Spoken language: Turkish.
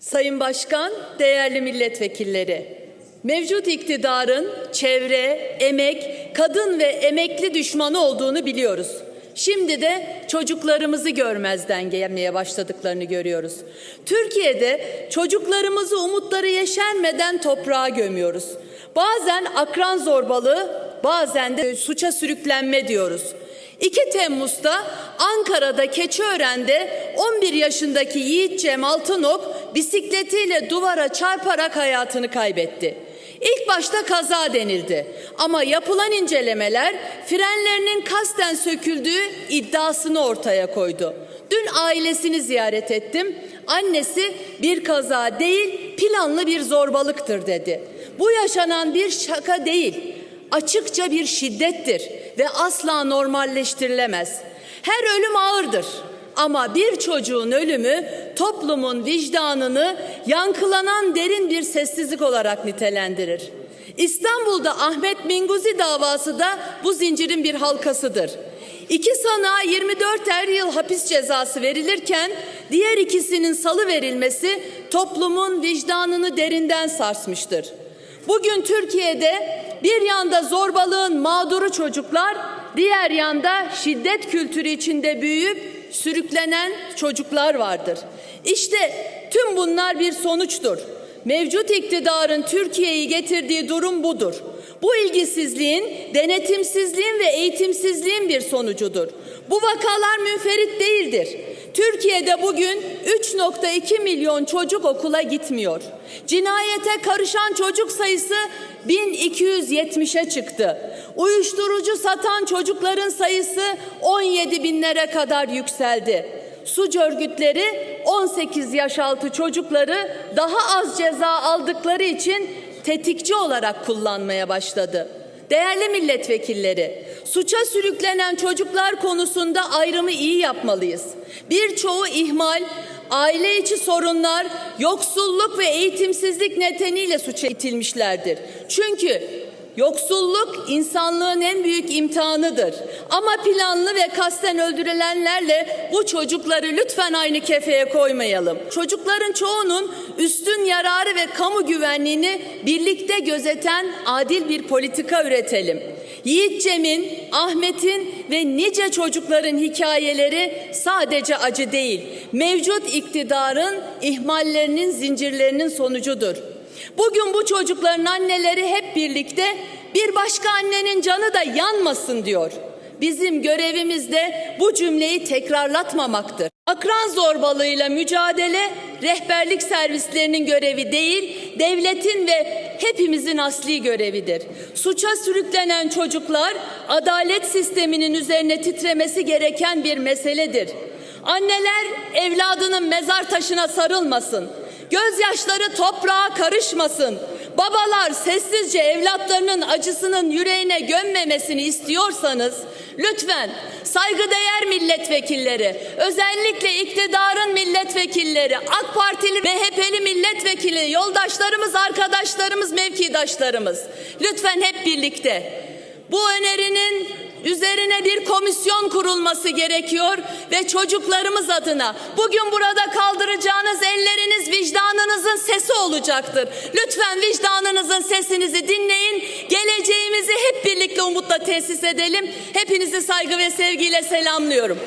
Sayın Başkan, değerli milletvekilleri, mevcut iktidarın çevre, emek, kadın ve emekli düşmanı olduğunu biliyoruz. Şimdi de çocuklarımızı görmezden gelmeye başladıklarını görüyoruz. Türkiye'de çocuklarımızı umutları yeşermeden toprağa gömüyoruz. Bazen akran zorbalığı, bazen de suça sürüklenme diyoruz. 2 Temmuz'da Ankara'da Keçiören'de 11 yaşındaki Yiğit Cem Altınok bisikletiyle duvara çarparak hayatını kaybetti. İlk başta kaza denildi ama yapılan incelemeler frenlerinin kasten söküldüğü iddiasını ortaya koydu. Dün ailesini ziyaret ettim. Annesi bir kaza değil planlı bir zorbalıktır dedi. Bu yaşanan bir şaka değil açıkça bir şiddettir ve asla normalleştirilemez. Her ölüm ağırdır ama bir çocuğun ölümü toplumun vicdanını yankılanan derin bir sessizlik olarak nitelendirir. İstanbul'da Ahmet Minguzi davası da bu zincirin bir halkasıdır. İki sanığa 24 er yıl hapis cezası verilirken diğer ikisinin salı verilmesi toplumun vicdanını derinden sarsmıştır. Bugün Türkiye'de bir yanda zorbalığın mağduru çocuklar, diğer yanda şiddet kültürü içinde büyüyüp sürüklenen çocuklar vardır. İşte tüm bunlar bir sonuçtur. Mevcut iktidarın Türkiye'yi getirdiği durum budur. Bu ilgisizliğin, denetimsizliğin ve eğitimsizliğin bir sonucudur. Bu vakalar münferit değildir. Türkiye'de bugün 3.2 milyon çocuk okula gitmiyor. Cinayete karışan çocuk sayısı 1270'e çıktı. Uyuşturucu satan çocukların sayısı 17 binlere kadar yükseldi. Suç örgütleri 18 yaş altı çocukları daha az ceza aldıkları için tetikçi olarak kullanmaya başladı. Değerli milletvekilleri, suça sürüklenen çocuklar konusunda ayrımı iyi yapmalıyız. Birçoğu ihmal, aile içi sorunlar, yoksulluk ve eğitimsizlik nedeniyle suça itilmişlerdir. Çünkü Yoksulluk insanlığın en büyük imtihanıdır. Ama planlı ve kasten öldürülenlerle bu çocukları lütfen aynı kefeye koymayalım. Çocukların çoğunun üstün yararı ve kamu güvenliğini birlikte gözeten adil bir politika üretelim. Yiğit Cem'in, Ahmet'in ve nice çocukların hikayeleri sadece acı değil, mevcut iktidarın ihmallerinin zincirlerinin sonucudur. Bugün bu çocukların anneleri hep birlikte bir başka annenin canı da yanmasın diyor. Bizim görevimiz de bu cümleyi tekrarlatmamaktır. Akran zorbalığıyla mücadele rehberlik servislerinin görevi değil, devletin ve hepimizin asli görevidir. Suça sürüklenen çocuklar adalet sisteminin üzerine titremesi gereken bir meseledir. Anneler evladının mezar taşına sarılmasın. Gözyaşları toprağa karışmasın. Babalar sessizce evlatlarının acısının yüreğine gömmemesini istiyorsanız lütfen saygıdeğer milletvekilleri, özellikle iktidarın milletvekilleri, AK Partili, MHP'li milletvekili, yoldaşlarımız, arkadaşlarımız, mevkidaşlarımız lütfen hep birlikte bu önerinin üzerine bir komisyon kurulması gerekiyor ve çocuklarımız adına bugün burada kaldıracağınız elleriniz vicdanınızın sesi olacaktır. Lütfen vicdanınızın sesinizi dinleyin. Geleceğimizi hep birlikte umutla tesis edelim. Hepinizi saygı ve sevgiyle selamlıyorum.